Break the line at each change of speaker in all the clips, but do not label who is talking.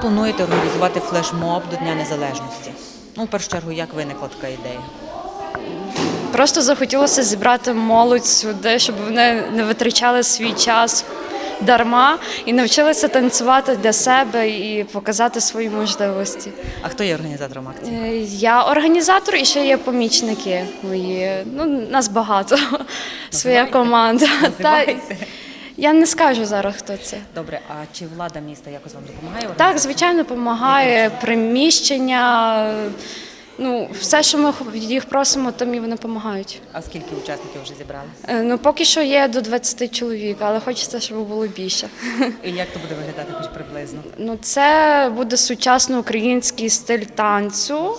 плануєте організувати флешмоб до Дня Незалежності? Ну, в першу чергу, як виникла така ідея?
Просто захотілося зібрати молодь сюди, щоб вони не витрачали свій час дарма і навчилися танцювати для себе і показати свої можливості.
А хто є організатором акції?
Е, Я організатор і ще є помічники мої. Ну, нас багато. Своя команда. Та,
Називайте.
Я не скажу зараз, хто це.
Добре, а чи влада міста якось вам допомагає?
Так, звичайно, допомагає приміщення. Ну, все, що ми їх просимо, то і вони допомагають.
А скільки учасників вже зібрали?
Е, Ну, поки що є до 20 чоловік, але хочеться, щоб було більше.
І як то буде виглядати хоч приблизно?
Ну, це буде сучасно український стиль танцю,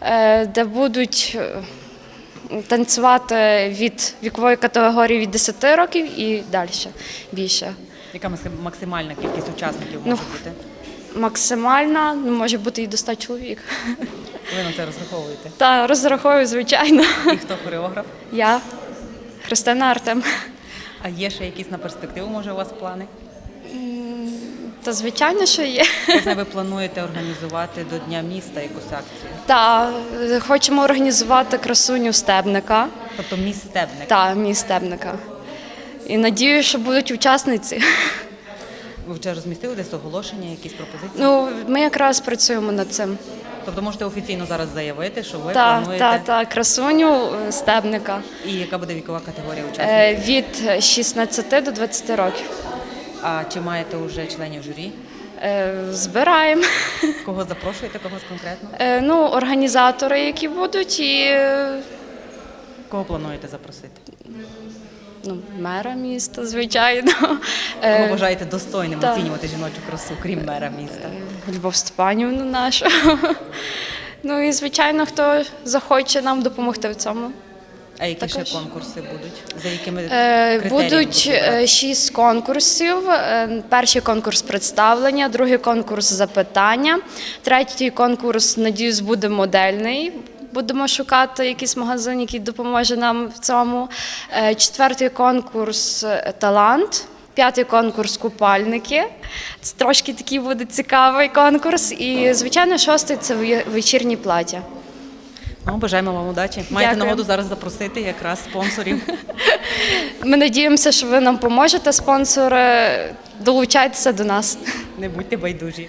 е, де будуть е, танцювати від вікової категорії від 10 років і далі більше.
Яка максимальна кількість учасників
Ну,
бути?
Максимальна, ну може бути і до 100 чоловік.
Ви на це розраховуєте?
Та розраховую, звичайно.
І хто хореограф?
Я Христина Артем.
А є ще якісь на перспективу, може, у вас плани?
Та звичайно, що є.
Знаю, ви плануєте організувати до Дня міста якусь акцію.
Та е, хочемо організувати красуню стебника.
Тобто міст Стебник.
Та мій стебника. І надію, що будуть учасниці.
Ви вже розмістили десь оголошення, якісь пропозиції?
Ну, ми якраз працюємо над цим.
Тобто можете офіційно зараз заявити, що ви
Та,
плануєте.
та, та, красуню е, стебника
І яка буде вікова категорія учасників?
Е, від 16 до 20 років.
А чи маєте вже членів журі?
Е, Збираємо.
Кого запрошуєте, когось конкретно?
Е, Ну, організатори, які будуть, і е,
Кого плануєте запросити?
ну, мера міста, звичайно.
Кого
Е,
вважаєте достойним
та.
оцінювати жіночу красу, крім мера міста?
Любов Степанівну нашу. Ну і звичайно, хто захоче нам допомогти в цьому.
А які
Також.
ще конкурси будуть? За якими
Е,
критеріями
Будуть е, шість конкурсів. Е, Перший конкурс представлення, другий конкурс запитання, третій конкурс, надіюсь, буде модельний. Будемо шукати якийсь магазин, який допоможе нам в цьому. Четвертий конкурс талант. П'ятий конкурс купальники. Це трошки такий буде цікавий конкурс. І, звичайно, шостий це ве- вечірні плаття.
Ну, бажаємо вам удачі. Маєте
Дякую.
нагоду зараз запросити якраз спонсорів.
Ми надіємося, що ви нам поможете, спонсори. Долучайтеся до нас.
Не будьте байдужі.